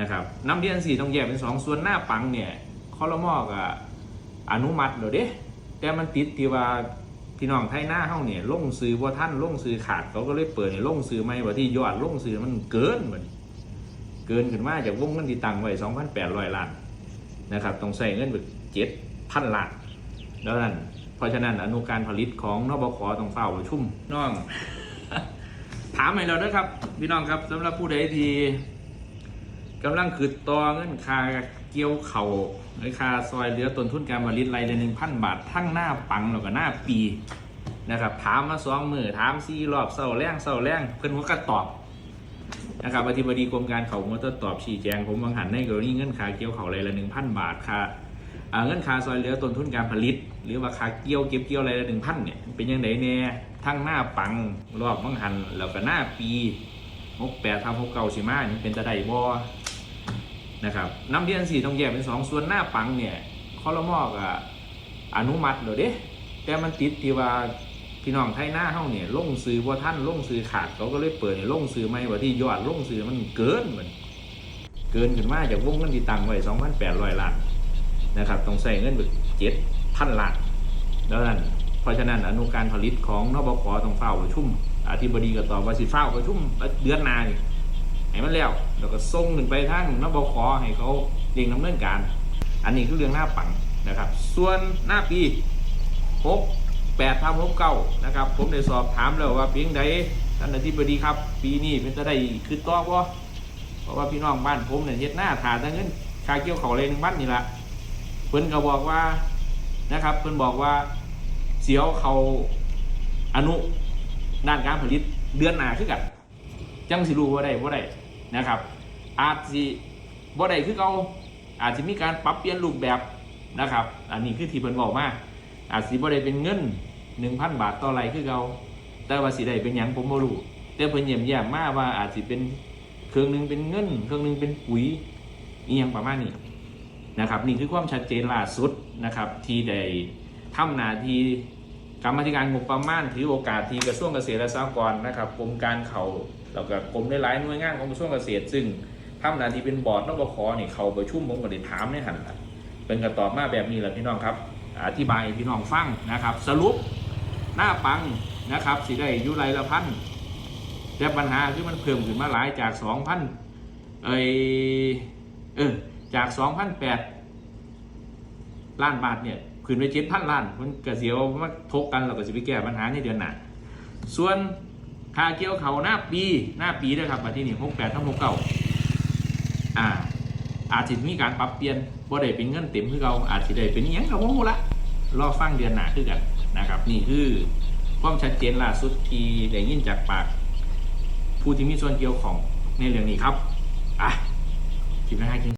นะครับน้ำเลี้ยงสีต้องแยกเป็นสองส่วนหน้าปังเนี่ยคอรมอกับอนุมัติเดี๋ยวเด้แต่มันติดที่ว่าพี่น้องไทยหน้าเฮาเนี่ยลงซื้อว่าท่านลงซื้อขาดเขาก็เลยเปิดเนี่ยลงซื้อไม่ว่าที่ยอดลงซื้อมันเกินเหมือนเกินขึ้นมาจากวงเงินที่ตังไว้2,800ล้านนะครับต้องใส่เงินแบบ7,000ล้านแล้วนั่นเพราะฉะนั้นอนุการผลิตของนบคต้องเฝ้าประชุมน้อง ถามให้เราด้วยครับ พี่น้องครับสำหรับผู้ใดที่ กำลังคืดต่อเงินคาเกี่ยวเข่าหรือคาซอยเหลือต้นทุนการผลิตไรละหนึ่งพันบาท ทั้งหน้าปังแล้วก็หน้าปีนะครับถามมาสองมือถามสี่รอบเศร้าแรงเศร้าแรงเพื่อนหัวก็ตอบนะครับอธิบดีกรมการเขามอเตอร์ตอบชี้แจงผมบางหันในกรณีเงินคาเกี่ยวเข่ารละหนึ่งพันบาทค่าอ่าเงินคาซอยเหลือต้นทุนการผลิต หรือว่าคาเกี่ยวเก็บเกี่ยวไรละหนึ่งพันเนี่ยเป็นยังไงแน่ทั้งหน้าปังรอบบังหันแล้วก็หน้าปีหกแปดทำหกเก้าสิมานี่เป็นตะไดบอ นะครับน้ำเลี้ยงสีต้องแยกเป็นสองส่วนหน้าปังเนี่ยคอรมอกับอนุมัติเดี๋ยวเด้แต่มันติดที่ว่าพี่น้องไทยหน้าเฮาเนี่ยลงซื้อว่าท่านลงซื้อขาดเขาก็เลยเปิดเนี่ยลงซื้อไม่ว่าที่ยอดลงซื้อมันเกินเหมือนเกินขึ้นมาจากวงเงินที่ตังไว้2,800ล้านนะครับต้องใส่เงินแบบเจ็ดพันล้านแล้วนั่นเพราะฉะนั้นอนุการผลิตของนบคต้องเฝ้าประชุมอธิบดีก็ตอบว่าสิเฝ้าประชุมเดือนหนานี่ ให้มันแล้วแล้วก็ส่งขึ้นไปทางนบคให้เขาเร่งดำเนินการ อันนี้คือเรื่องหน้าปังนะครับ ส่วนหน้าปีหกแปดทำหกเก้านะครับ ผมได้สอบถามแล้วว่าเพียงใดท่านอธิบดีครับ ปีนี้เป็นจะได้คือต่อบ่เพราะว่าพี่น้องบ้านผมเนี่ยเฮ็ดหน้าถาแต่เงินคาเกี่ยวเขาเลยหนึ่งบ้านนี่ละเพิ่นก็บอกว่านะครับ เพิ่นบอกว่าเสียวเขาอนุด้านการผลิตเดือนหน้าคือกันจังสิรู้ว่าได้ว่าได้ นะครับ อาจสิบ่ได้คือเขาอาจจะมีการปรับเปลี่ยนรูปแบบนะครับ อันนี้คือที่เพิ่นบอกมาอาจสิบ่ได้เป็นเงิน 1,000 บาทต่อไรคือเขาแต่ว่าสิได้เป็นหยังผมบ่รู้แต่เพิ่นเยี่ยมแย้มมาว่าอาจสิเป็นเครื่องหนึงเป็นเงิน เครื่องหนึงเป็นปุ๋ยอีหยังประมาณนี้นะครับ นี่คือความชัดเจนล่าสุดนะครับ ที่ได้ทำหน้าที่ กรรมธิการงบประมาณถือโอกาสที่กระทรวงเกษตรและสหกรณ์นะครับกรมการเขาแล้วก็กรมหลายๆหน่วยงานของกระทรวงเกษตร ซึ่งทำหน้าที่เป็นบอร์ดนบคเนี่ยเขาประชุมผมก็ได้ถามในหันละเป็นกระตอบมาแบบนี้แหละพี่น้องครับ อธิบายพี่น้องฟังนะครับ สรุปหน้าปังนะครับสิได้ยุไรละพันแต่ปัญหาคือมันเพิ่มขึ้นมาหลายจากสองพันเอยเออจาก2,008ล้านบาทเนี่ย ขึ้นไป7,000ล้านมันก็เสียวมาทกกันเราก็จะไปแก้ปัญหาในเดือนหน้าส่วนค่าเกี่ยวเขาหน้าปีหน้าปีนะครับมาที่นี่68ทั้ง69อ่าอาจจะมีการปรับเปลี่ยนบ่ได้เป็นเงินเต็มคือเราอาจจะได้เป็นอิหยังกับโมละรอฟังเดือนหน้าคือกันนะครับ นี่คือความชัดเจนล่าสุดที่ได้ยินจากปาก ผู้ที่มีส่วนเกี่ยวของในเรื่องนี้ครับอะคลิปหน้าให้กิน